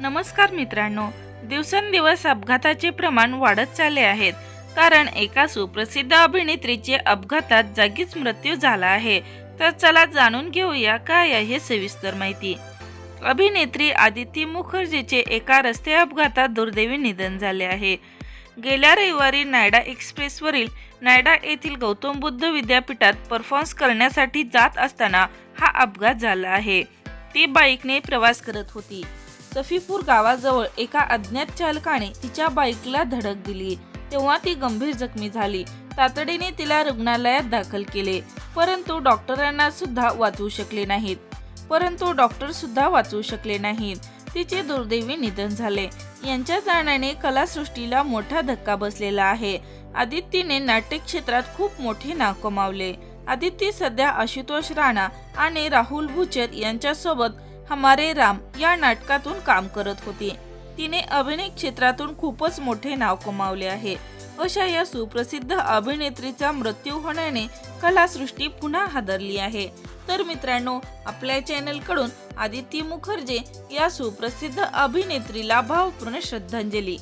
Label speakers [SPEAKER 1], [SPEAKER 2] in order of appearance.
[SPEAKER 1] नमस्कार मित्रांनो दिवसेंदिवस अपघाताचे प्रमाण वाढत चालले आहेत. कारण एका सुप्रसिद्ध अभिनेत्रीचे अपघातात जागीच मृत्यू झाला आहे. तर चला जाणून घेऊया काय आहे सविस्तर माहिती. अभिनेत्री आदिती मुखर्जीचे एका रस्ते अपघातात दुर्दैवी निधन झाले आहे. गेल्या रविवारी नायडा एक्सप्रेसवरील नायडा येथील गौतम बुद्ध विद्यापीठात परफॉर्मन्स करण्यासाठी जात असताना हा अपघात झाला आहे. ती बाईकने प्रवास करत होती. सफीपूर गावाजवळ एका अज्ञात चालकाने तिच्या बाईकला धडक दिली. तेव्हा ती गंभीर जखमी झाली. तातडीने तिला रुग्णालयात दाखल केले. परंतु डॉक्टरांना सुद्धा वाचवू शकले नाहीत. परंतु डॉक्टर सुद्धा वाचवू शकले नाहीत. तिचे दुर्दैवी निधन झाले. यांच्या जाण्याने कलासृष्टीला मोठा धक्का बसलेला आहे. आदित्यने नाट्य क्षेत्रात खूप मोठे नाव कमावले. आदित्य सध्या आशुतोष राणा आणि राहुल भुचर यांच्यासोबत हमारे राम या नाटकातून काम करत होती. तिने अभिनय क्षेत्रातून खूपच मोठे नाव कमावले आहे. अशा या सुप्रसिद्ध अभिनेत्रीचा मृत्यू होण्याने कलासृष्टी पुन्हा हादरली आहे. तर मित्रांनो आपल्या चॅनलकडून आदिती मुखर्जी या सुप्रसिद्ध अभिनेत्रीला भावपूर्ण श्रद्धांजली.